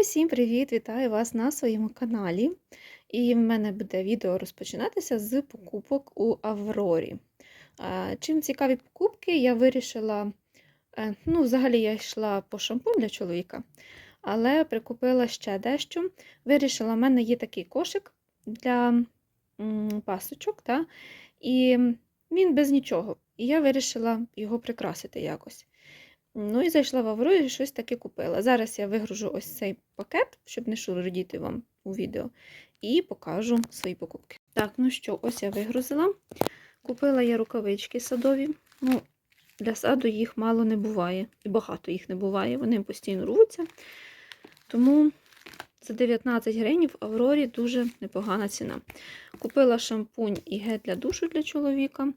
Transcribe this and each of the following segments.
Усім привіт! Вітаю вас на своєму каналі. І в мене буде відео розпочинатися з покупок у Аврорі. Чим цікаві покупки, я вирішила, е, ну, взагалі я йшла по шампунь для чоловіка, але прикупила ще дещо. Вирішила, в мене є такий кошик для пасочок, та? і він без нічого. І я вирішила його прикрасити якось. Ну і зайшла в Аврору і щось таке купила. Зараз я вигружу ось цей пакет, щоб не шурудіти вам у відео, і покажу свої покупки. Так, ну що, ось я вигрузила. Купила я рукавички садові. Ну, Для саду їх мало не буває, і багато їх не буває, вони постійно рвуться. Тому за 19 гривень в Аврорі дуже непогана ціна. Купила шампунь і гель для душу для чоловіка.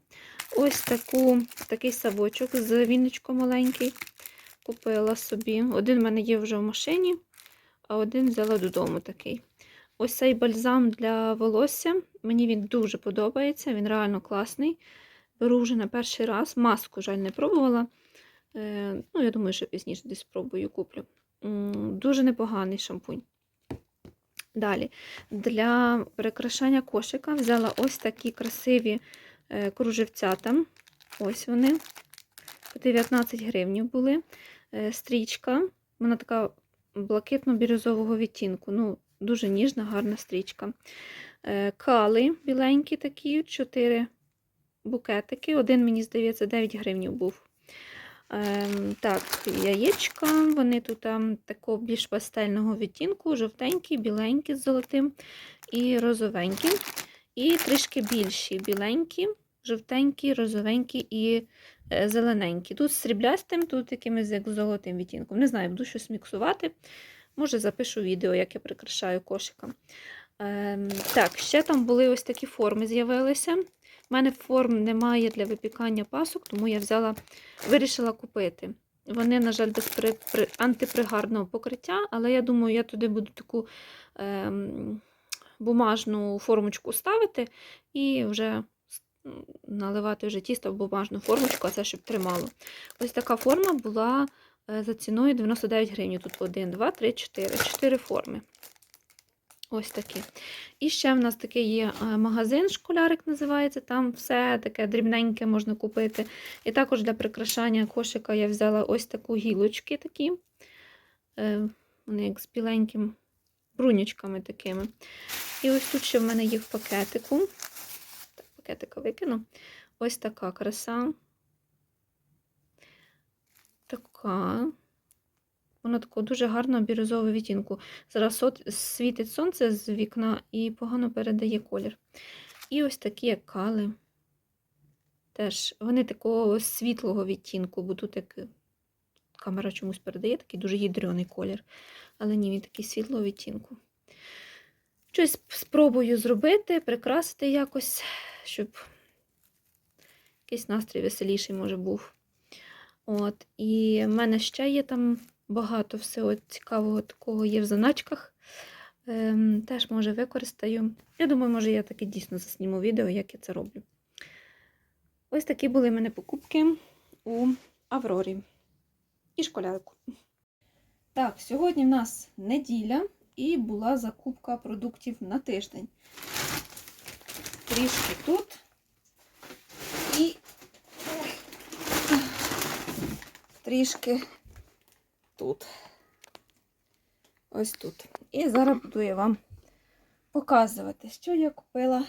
Ось таку, такий савочок з віночком маленький. Купила собі. Один в мене є вже в машині, а один взяла додому такий. Ось цей бальзам для волосся. Мені він дуже подобається, він реально класний. Беру вже на перший раз. Маску, жаль, не пробувала. Е, ну, я думаю, що пізніше десь спробую куплю. Дуже непоганий шампунь. Далі, для прикрашання кошика взяла ось такі красиві е, кружевцята. Ось вони. По 19 гривень були. Е, Стрічка. Вона така блакитно-бірюзового відтінку. Ну, дуже ніжна, гарна стрічка. Е, Кали біленькі такі, 4 букетики. Один, мені здається, 9 гривень був. Ем, так, яєчка, вони тут там такого більш пастельного відтінку, жовтенькі, біленькі з золотим і розовенькі. І трішки більші біленькі, жовтенькі, розовенькі і е, зелененькі. Тут з сріблястим, тут якимось як золотим відтінком. Не знаю, буду щось міксувати. Може, запишу відео, як я прикрашаю кошика. Ем, так, ще там були ось такі форми з'явилися. У мене форм немає для випікання пасок, тому я взяла, вирішила купити. Вони, на жаль, без при, при, антипригарного покриття, але я думаю, я туди буду таку ем, бумажну формочку ставити і вже наливати вже тісто в бумажну формочку, а це щоб тримало. Ось така форма була е, за ціною 99 гривень. Тут 1, 2, 3, 4. 4 форми. Ось такі. І ще в нас такий є е, магазин, школярик називається. Там все таке дрібненьке можна купити. І також для прикрашання кошика я взяла ось таку гілочки такі. Е, Вони як з біленьким брунючками такими. І ось тут ще в мене є в пакетику. Пакетика викину. Ось така краса. Така. Воно такого дуже гарного бірюзового відтінку. Зараз світить сонце з вікна і погано передає колір. І ось такі як кали. Теж вони такого світлого відтінку, бо тут як камера чомусь передає такий дуже ядрений колір. Але ні, він такий світлого відтінку. Щось спробую зробити, прикрасити якось, щоб якийсь настрій веселіший, може, був. От, І в мене ще є там багато всього цікавого такого є в заначках. Ем, теж, може, використаю. Я думаю, може, я таки дійсно засніму відео, як я це роблю. Ось такі були в мене покупки у Аврорі і школярику. Так, сьогодні в нас неділя і була закупка продуктів на тиждень. Трішки тут і трішки тут. Ось тут. І зараз буду я вам показувати, що я купила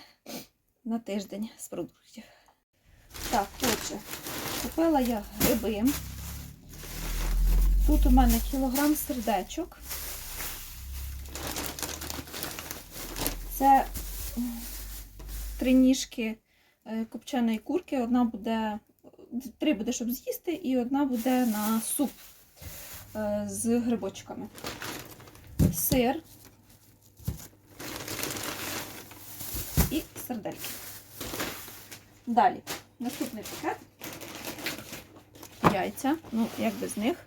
на тиждень з продуктів. Так, отже, купила я гриби. Тут у мене кілограм сердечок. Це три ніжки е, копченої курки. Одна буде, три буде, щоб з'їсти, і одна буде на суп е, з грибочками. Сир і сердельки. Далі, наступний пакет. Яйця, ну, як без них.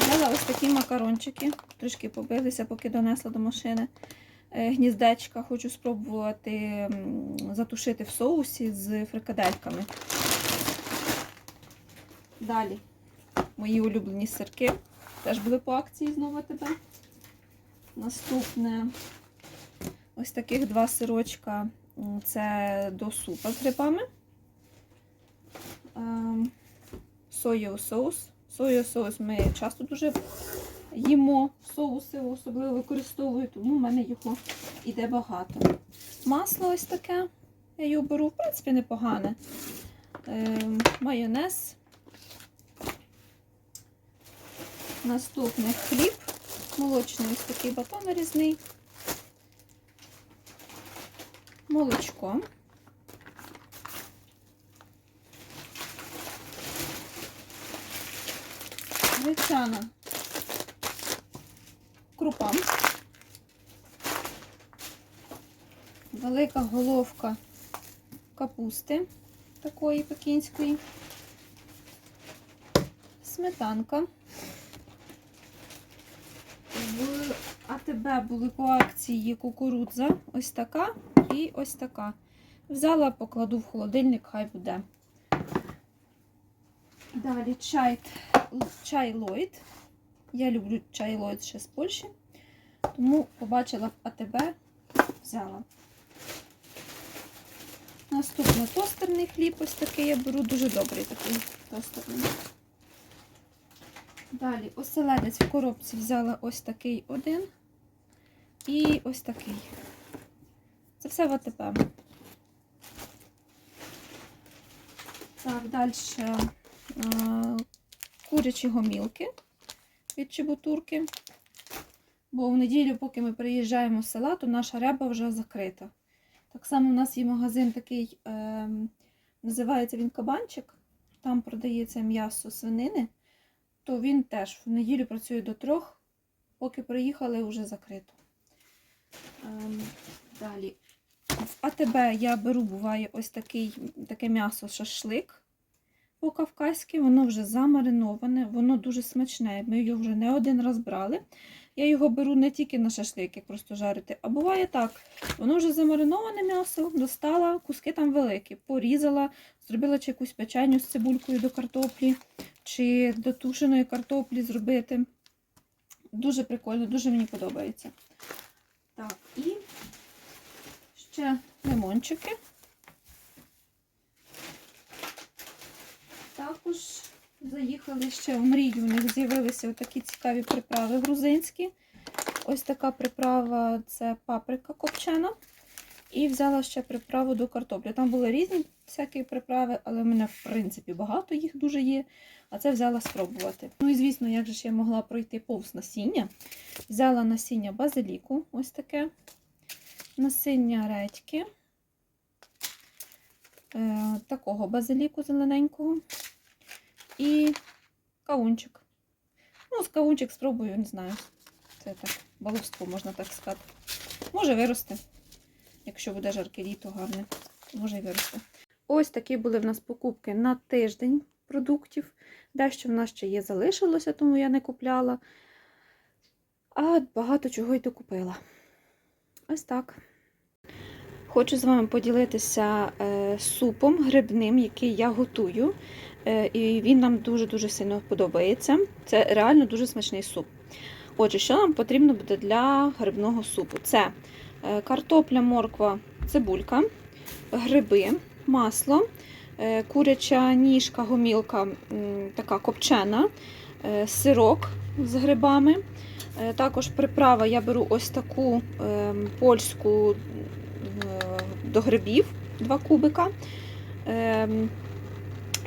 Взяла ось такі макарончики, трішки побилися, поки донесла до машини. Е, Гніздечка хочу спробувати затушити в соусі з фрикадельками. Далі мої улюблені сирки. Теж були по акції знову тебе. Наступне ось таких два сирочка. Це до супа з грибами. Ем, Соєвий соус. Соєвий соус ми часто дуже їмо соуси, особливо використовую, тому в мене його іде багато. Масло ось таке. Я його беру, в принципі, непогане. Ем, майонез. Наступний хліб. Молочний ось такий батон нарізний. Молочко. Гречана крупа. Велика головка капусти такої пекінської. Сметанка. В АТБ були по акції кукурудза. Ось така і ось така. Взяла, покладу в холодильник, хай буде. Далі чай, чай Ллойд. Я люблю чай Ллойд ще з Польщі. Тому побачила в АТБ, взяла. Наступний тостерний хліб, ось такий я беру, дуже добрий такий тостерний. Далі оселедець в коробці взяла ось такий один і ось такий. Це все в АТБ. Так, далі курячі гомілки від чебутурки. Бо в неділю, поки ми приїжджаємо з села, то наша ряба вже закрита. Так само у нас є магазин такий, е, називається він кабанчик. Там продається м'ясо свинини, то він теж в неділю працює до трьох, поки приїхали, вже закрито. Е, далі. В АТБ я беру, буває, ось такий, таке м'ясо шашлик по-кавказьки, воно вже замариноване, воно дуже смачне. Ми його вже не один раз брали. Я його беру не тільки на шашлик, як просто жарити, а буває так. Воно вже замариноване м'ясо, достала, куски там великі, порізала, зробила чи якусь печеню з цибулькою до картоплі, чи до тушеної картоплі зробити. Дуже прикольно, дуже мені подобається. Так, і ще лимончики. Також заїхали ще в мрію. У них з'явилися такі цікаві приправи грузинські. Ось така приправа це паприка копчена. І взяла ще приправу до картоплі. Там були різні всякі приправи, але в мене, в принципі, багато їх дуже є. А це взяла спробувати. Ну і, звісно, як же ж я могла пройти повз насіння. Взяла насіння базиліку, ось таке. Насіння редьки. Е, такого базиліку зелененького. І кавунчик. Ну, кавунчик спробую, не знаю. Це так, баловство, можна так сказати. Може виросте. Якщо буде жарке літо гарне, може і виросте. Ось такі були в нас покупки на тиждень продуктів. Дещо в нас ще є залишилося, тому я не купляла. А багато чого й докупила. Ось так. Хочу з вами поділитися е, супом грибним, який я готую. Е, і він нам дуже-дуже сильно подобається. Це реально дуже смачний суп. Отже, що нам потрібно буде для грибного супу? Це е, картопля, морква, цибулька, гриби, масло, е, куряча ніжка, гомілка, така копчена, сирок з грибами. Також приправа я беру ось таку польську до грибів, 2 кубика.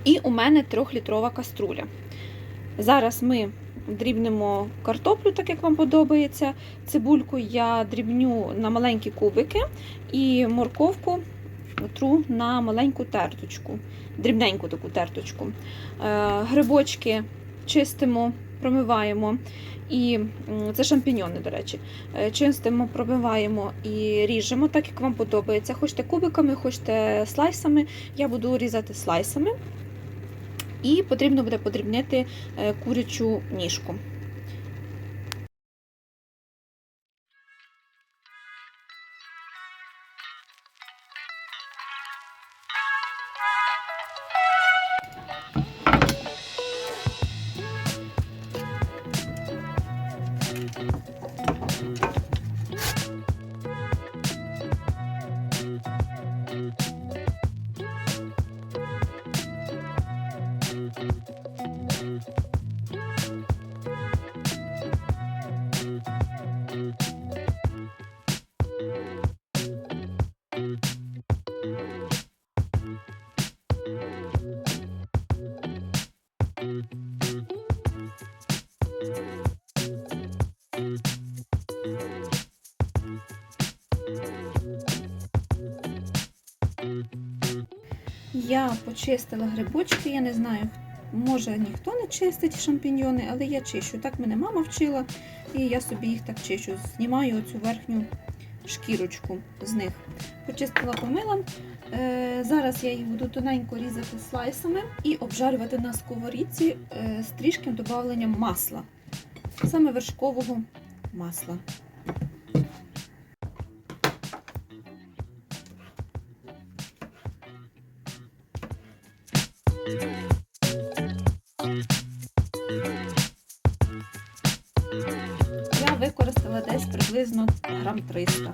І у мене трьохлітрова каструля. Зараз ми дрібнемо картоплю, так як вам подобається. Цибульку я дрібню на маленькі кубики і морковку тру на маленьку терточку, дрібненьку таку терточку. Е, грибочки чистимо, промиваємо. І це шампіньони, до речі. Е, чистимо, пробиваємо і ріжемо, так як вам подобається. Хочете кубиками, хочете слайсами. Я буду різати слайсами. І потрібно буде подрібнити е, курячу ніжку. Я почистила грибочки, я не знаю, може ніхто не чистить шампіньйони, але я чищу. Так мене мама вчила, і я собі їх так чищу. Знімаю оцю верхню шкірочку з них. Почистила, помила. Е, зараз я їх буду тоненько різати слайсами і обжарювати на сковорідці е, з трішким додавленням масла, саме вершкового масла. Використала десь приблизно грам 300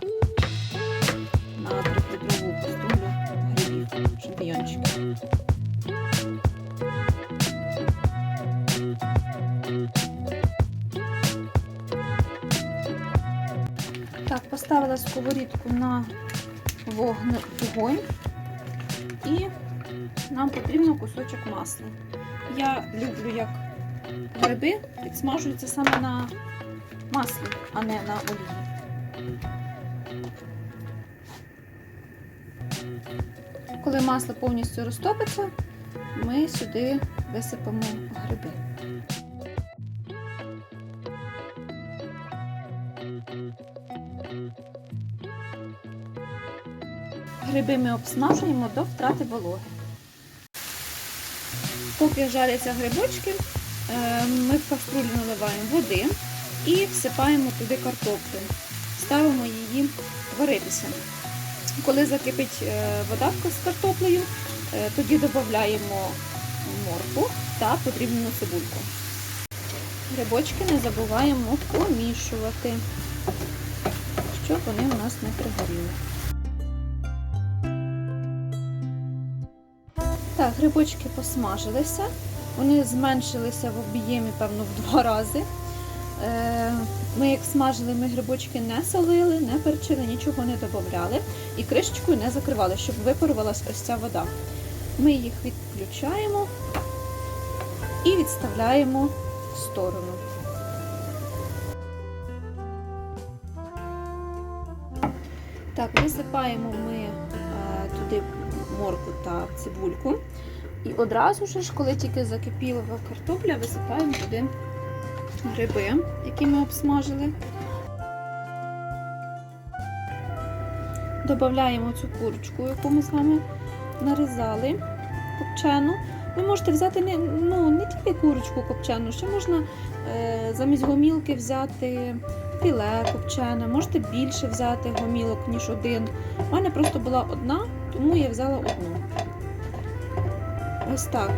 на 3-літрову каструлю грибів, шампіньончиків. Так, поставила сковорідку на вогне, вогонь і нам потрібно кусочок масла. Я люблю, як гриби підсмажуються саме на маслі, а не на олії. Коли масло повністю розтопиться, ми сюди висипемо гриби. Гриби ми обсмажуємо до втрати вологи. Поки жаряться грибочки, е, ми в каструлю наливаємо води і всипаємо туди картоплю. Ставимо її варитися. Коли закипить е, вода з картоплею, е, тоді додаємо моркву та подрібнену цибульку. Грибочки не забуваємо помішувати, щоб вони у нас не пригоріли. Так, грибочки посмажилися, вони зменшилися в об'ємі, певно, в два рази. Е, Ми як смажили, ми грибочки не солили, не перчили, нічого не додавали і кришечкою не закривали, щоб випарувалася ось ця вода. Ми їх відключаємо і відставляємо в сторону. Так, висипаємо ми е, туди морку та цибульку. І одразу ж, коли тільки закипіла картопля, висипаємо туди гриби, які ми обсмажили. Додаємо цю курочку, яку ми з вами нарізали копчену. Ви можете взяти не, ну, не тільки курочку копчену, ще можна е, замість гомілки взяти філе копчене, можете більше взяти гомілок, ніж один. У мене просто була одна, тому я взяла одну. Ось так.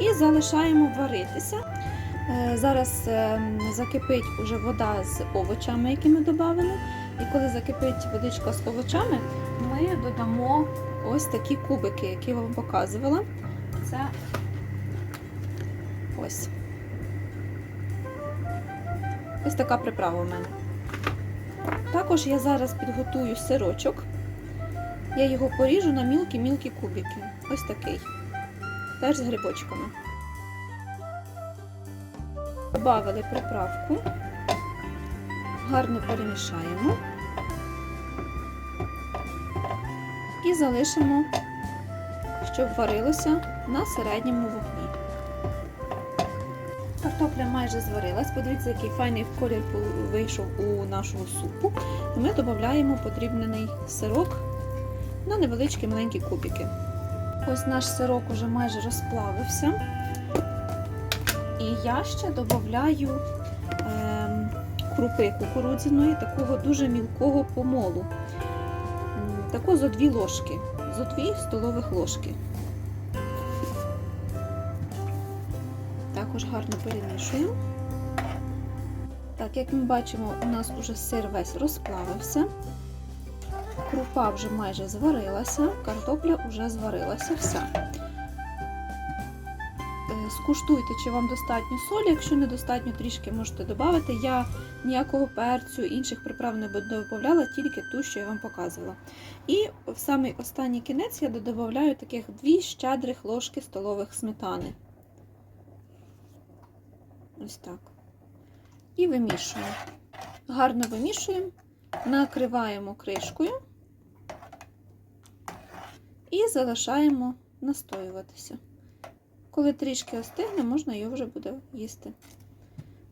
І залишаємо варитися. Е, Зараз е, закипить уже вода з овочами, які ми додали. І коли закипить водичка з овочами, ми додамо ось такі кубики, які я вам показувала. Це ось. Ось така приправа у мене. Також я зараз підготую сирочок. Я його поріжу на мілкі-мілкі кубики. Ось такий. Теж з грибочками. Добавили приправку, гарно перемішаємо і залишимо, щоб варилося на середньому вогні. Картопля майже зварилась, подивіться, який файний колір вийшов у нашого супу. Ми додаємо подрібнений сирок на невеличкі маленькі кубики. Ось наш сирок уже майже розплавився. І я ще додаю е, крупи кукурудзяної, такого дуже мілкого помолу. М, Таку зо дві ложки, зо дві столових ложки. Також гарно перемішуємо. Так, як ми бачимо, у нас уже сир весь розплавився. Крупа вже майже зварилася, картопля вже зварилася вся. Скуштуйте, чи вам достатньо солі. Якщо недостатньо, трішки можете додати. Я ніякого перцю, інших приправ не додавала, тільки ту, що я вам показувала. І в самий останній кінець я додаю таких дві щедрих ложки столових сметани. Ось так. І вимішуємо. Гарно вимішуємо, накриваємо кришкою і залишаємо настоюватися. Коли трішки остигне, можна його вже буде їсти.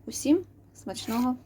Усім смачного!